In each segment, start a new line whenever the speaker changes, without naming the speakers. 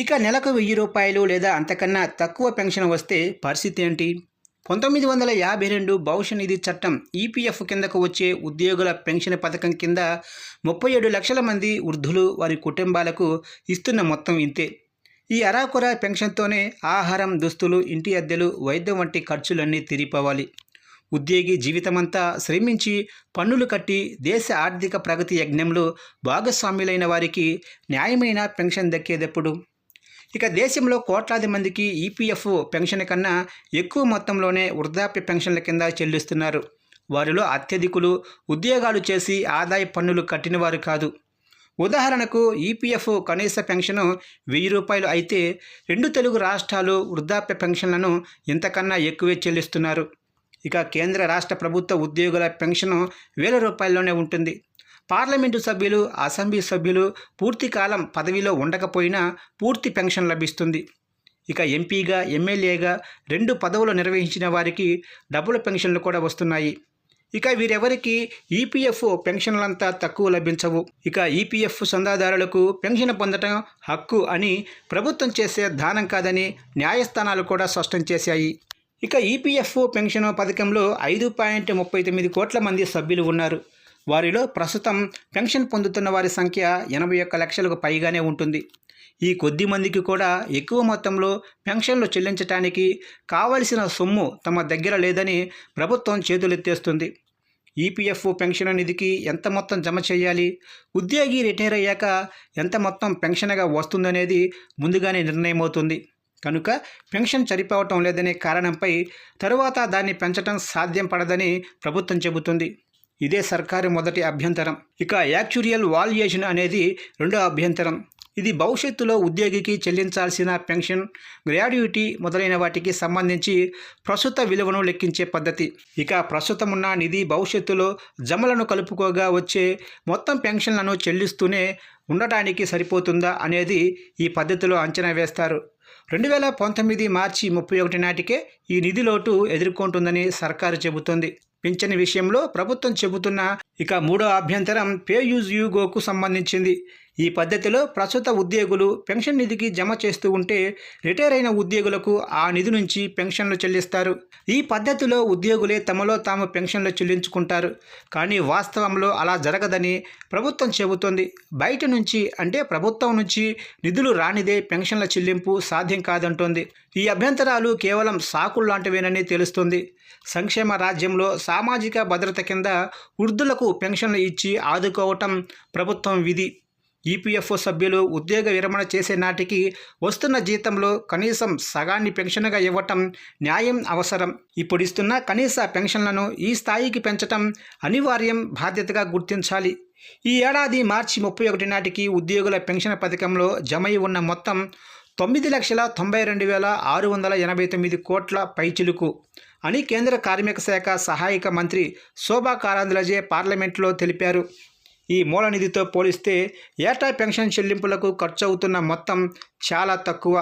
ఇక నెలకు వెయ్యి రూపాయలు లేదా అంతకన్నా తక్కువ పెన్షన్ వస్తే పరిస్థితి ఏంటి? పంతొమ్మిది వందల యాభై రెండు భవిష్య నిధి చట్టం ఈపీఎఫ్ కిందకు వచ్చే ఉద్యోగుల పెన్షన్ పథకం కింద ముప్పై ఏడు లక్షల మంది వృద్ధులు వారి కుటుంబాలకు ఇస్తున్న మొత్తం ఇంతే. ఈ అరాకుర పెన్షన్తోనే ఆహారం దుస్తులు ఇంటి అద్దెలు వైద్యం వంటి ఖర్చులన్నీ తీరిపోవాలి. ఉద్యోగి జీవితమంతా శ్రమించి పన్నులు కట్టి దేశ ఆర్థిక ప్రగతి యజ్ఞంలో భాగస్వాములైన వారికి న్యాయమైన పెన్షన్ దక్కేదెప్పుడు? ఇక దేశంలో కోట్లాది మందికి ఈపీఎఫ్ పెన్షన్ కన్నా ఎక్కువ మొత్తంలోనే వృద్ధాప్య పెన్షన్ల కింద చెల్లిస్తున్నారు. వారిలో అత్యధికులు ఉద్యోగాలు చేసి ఆదాయ పన్నులు కట్టినవారు కాదు. ఉదాహరణకు ఈపీఎఫ్ కనీస పెన్షన్ వెయ్యి రూపాయలు అయితే రెండు తెలుగు రాష్ట్రాలు వృద్ధాప్య పెన్షన్లను ఇంతకన్నా ఎక్కువే చెల్లిస్తున్నారు. ఇక కేంద్ర రాష్ట్ర ప్రభుత్వ ఉద్యోగుల పెన్షన్ వేల రూపాయల్లోనే ఉంటుంది. పార్లమెంటు సభ్యులు అసెంబ్లీ సభ్యులు పూర్తి కాలం పదవిలో ఉండకపోయినా పూర్తి పెన్షన్ లభిస్తుంది. ఇక ఎంపీగా ఎమ్మెల్యేగా రెండు పదవులు నిర్వహించిన వారికి డబుల్ పెన్షన్లు కూడా వస్తున్నాయి. ఇక వీరెవరికి ఈపీఎఫ్ పెన్షన్లంతా తక్కువ లభించవు. ఇక ఈపీఎఫ్ చందాదారులకు పెన్షన్ పొందటం హక్కు అని ప్రభుత్వం చేసే దానం కాదని న్యాయస్థానాలు కూడా స్పష్టం చేశాయి. ఇక ఈపీఎఫ్ పెన్షన్ పథకంలో ఐదు పాయింట్ ముప్పై తొమ్మిది కోట్ల మంది సభ్యులు ఉన్నారు. వారిలో ప్రస్తుతం పెన్షన్ పొందుతున్న వారి సంఖ్య ఎనభై ఒక్క లక్షలకు పైగానే ఉంటుంది. ఈ కొద్ది మందికి కూడా ఎక్కువ మొత్తంలో పెన్షన్లు చెల్లించడానికి కావలసిన సొమ్ము తమ దగ్గర లేదని ప్రభుత్వం చేతులెత్తేస్తుంది. ఈపీఎఫ్ పెన్షన్ నిధికి ఎంత మొత్తం జమ చేయాలి? ఉద్యోగి రిటైర్ అయ్యాక ఎంత మొత్తం పెన్షన్గా వస్తుందనేది ముందుగానే నిర్ణయం అవుతుంది కనుక పెన్షన్ సరిపోవటం లేదనే కారణంపై తరువాత దాన్ని పెంచడం సాధ్యం పడదని ప్రభుత్వం చెబుతుంది. ఇదే సర్కారు మొదటి అభ్యంతరం. ఇక యాక్చురియల్ వాల్యుయేషన్ అనేది రెండో అభ్యంతరం. ఇది భవిష్యత్తులో ఉద్యోగికి చెల్లించాల్సిన పెన్షన్ గ్రాడ్యుటీ మొదలైన వాటికి సంబంధించి ప్రస్తుత విలువను లెక్కించే పద్ధతి. ఇక ప్రస్తుతం ఉన్న నిధి భవిష్యత్తులో జమలను కలుపుకోగా వచ్చే మొత్తం పెన్షన్లను చెల్లిస్తూనే ఉండటానికి సరిపోతుందా అనేది ఈ పద్ధతిలో అంచనా వేస్తారు. రెండు వేల పంతొమ్మిది మార్చి ముప్పై ఒకటి నాటికే ఈ నిధి లోటు ఎదుర్కొంటుందని సర్కారు చెబుతోంది. పింఛన్ విషయంలో ప్రభుత్వం చెబుతున్న ఇక మూడో అభ్యంతరం పే యూజ్ యూగోకు సంబంధించింది. ఈ పద్ధతిలో ప్రస్తుత ఉద్యోగులు పెన్షన్ నిధికి జమ చేస్తూ ఉంటే రిటైర్ అయిన ఉద్యోగులకు ఆ నిధి నుంచి పెన్షన్లు చెల్లిస్తారు. ఈ పద్ధతిలో ఉద్యోగులే తమలో తాము పెన్షన్లు చెల్లించుకుంటారు. కానీ వాస్తవంలో అలా జరగదని ప్రభుత్వం చెబుతోంది. బయట నుంచి అంటే ప్రభుత్వం నుంచి నిధులు రానిదే పెన్షన్ల చెల్లింపు సాధ్యం కాదంటోంది. ఈ అభ్యంతరాలు కేవలం సాకులు లాంటివేనని తెలుస్తుంది. సంక్షేమ రాజ్యంలో సామాజిక భద్రత కింద వృద్ధులకు పెన్షన్లు ఇచ్చి ఆదుకోవటం ప్రభుత్వం విధి. ఈపీఎఫ్ఓ సభ్యులు ఉద్యోగ విరమణ చేసే నాటికి వస్తున్న జీతంలో కనీసం సగాన్ని పెన్షన్గా ఇవ్వటం న్యాయం అవసరం. ఇప్పుడు ఇస్తున్న కనీస పెన్షన్లను ఈ స్థాయికి పెంచటం అనివార్యం బాధ్యతగా గుర్తించాలి. ఈ ఏడాది మార్చి ముప్పై ఒకటి నాటికి ఉద్యోగుల పెన్షన్ పథకంలో జమై ఉన్న మొత్తం తొమ్మిది లక్షల తొంభై రెండు వేల ఆరు వందల ఎనభై తొమ్మిది కోట్ల పైచిలుకు అని కేంద్ర కార్మిక శాఖ సహాయక మంత్రి శోభా కారాంద్లజే పార్లమెంట్లో తెలిపారు. ఈ మూల నిధితో పోలిస్తే ఏటా పెన్షన్ చెల్లింపులకు ఖర్చు అవుతున్న మొత్తం చాలా తక్కువ.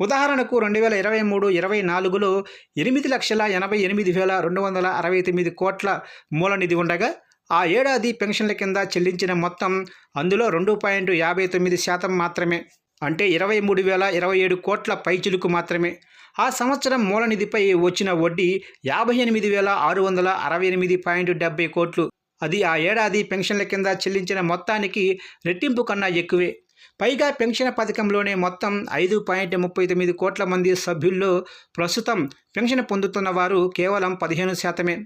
ఉదాహరణకు రెండు వేల ఇరవై మూడు ఇరవై నాలుగులో ఎనిమిది లక్షల ఎనభై ఎనిమిది వేల రెండు వందల అరవై తొమ్మిది కోట్ల మూల నిధి ఉండగా ఆ ఏడాది పెన్షన్ల కింద చెల్లించిన మొత్తం అందులో రెండు పాయింట్ యాభై తొమ్మిది శాతం మాత్రమే. అంటే ఇరవై మూడు వేల ఇరవై ఏడు కోట్ల పైచులుకు మాత్రమే. ఆ సంవత్సరం మూల నిధిపై వచ్చిన వడ్డీ యాభై ఎనిమిది వేల ఆరు వందల అరవై ఎనిమిది పాయింట్ డెబ్బై కోట్లు. అది ఆ ఏడాది పెన్షన్ల కింద చెల్లించిన మొత్తానికి రెట్టింపు కన్నా ఎక్కువే. పైగా పెన్షన్ పథకంలోనే మొత్తం ఐదు పాయింట్ ముప్పై తొమ్మిది కోట్ల మంది సభ్యుల్లో ప్రస్తుతం పెన్షన్ పొందుతున్న వారు కేవలం పదిహేను శాతమే.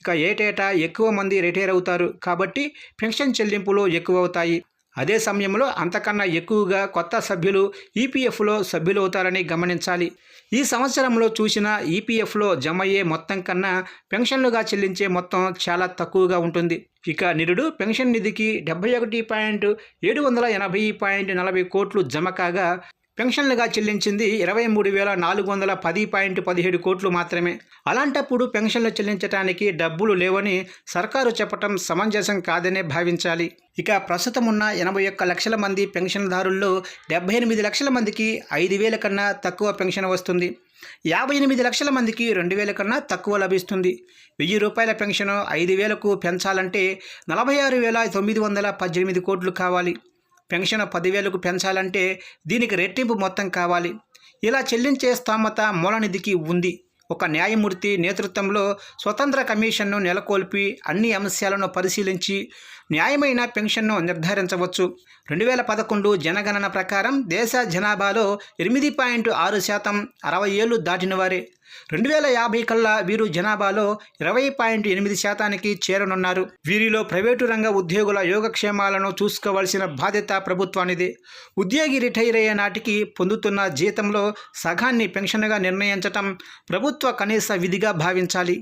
ఇక ఏటేటా ఎక్కువ మంది రిటైర్ అవుతారు కాబట్టి పెన్షన్ చెల్లింపులు ఎక్కువ అవుతాయి. అదే సమయంలో అంతకన్నా ఎక్కువగా కొత్త సభ్యులు ఈపీఎఫ్లో సభ్యులవుతారని గమనించాలి. ఈ సంవత్సరంలో చూసిన ఈపీఎఫ్లో జమ అయ్యే మొత్తం కన్నా పెన్షన్లుగా చెల్లించే మొత్తం చాలా తక్కువగా ఉంటుంది. ఇక నిరుడు పెన్షన్ నిధికి డెబ్బై ఒకటి పాయింట్ ఏడు వందల ఎనభై పాయింట్ నలభై కోట్లు జమ కాగా పెన్షన్లుగా చెల్లించింది ఇరవై మూడు వేల నాలుగు వందల పది పాయింట్ పదిహేడు కోట్లు మాత్రమే. అలాంటప్పుడు పెన్షన్లు చెల్లించడానికి డబ్బులు లేవని సర్కారు చెప్పటం సమంజసం కాదనే భావించాలి. ఇక ప్రస్తుతం ఉన్న ఎనభై ఒక్క లక్షల మంది పెన్షన్దారుల్లో డెబ్బై ఎనిమిది లక్షల మందికి ఐదు వేల కన్నా తక్కువ పెన్షన్ వస్తుంది. యాభై ఎనిమిది లక్షల మందికి రెండు వేల కన్నా తక్కువ లభిస్తుంది. వెయ్యి రూపాయల పెన్షన్ ఐదు వేలకు పెంచాలంటే నలభై ఆరు వేల తొమ్మిది వందల పద్దెనిమిది కోట్లు కావాలి. పెన్షన్ పదివేలకు పెంచాలంటే దీనికి రెట్టింపు మొత్తం కావాలి. ఇలా చెల్లించే స్తోమత మూలనిధికి ఉంది. ఒక న్యాయమూర్తి నేతృత్వంలో స్వతంత్ర కమిషన్ను నెలకొల్పి అన్ని అంశాలను పరిశీలించి న్యాయమైన పెన్షన్ను నిర్ధారించవచ్చు. రెండు వేల పదకొండు జనగణన ప్రకారం దేశ జనాభాలో ఎనిమిది పాయింట్ ఆరు శాతం అరవై ఏళ్ళు దాటిన వారే. రెండు వేల యాభై కల్లా వీరు జనాభాలో ఇరవై పాయింట్ ఎనిమిది శాతానికి చేరనున్నారు. వీరిలో ప్రైవేటు రంగ ఉద్యోగుల యోగక్షేమాలను చూసుకోవాల్సిన బాధ్యత ప్రభుత్వానిది. ఉద్యోగి రిటైర్ అయ్యే నాటికి పొందుతున్న జీతంలో సగాన్ని పెన్షన్గా నిర్ణయించటం ప్రభుత్వ కనీస విధిగా భావించాలి.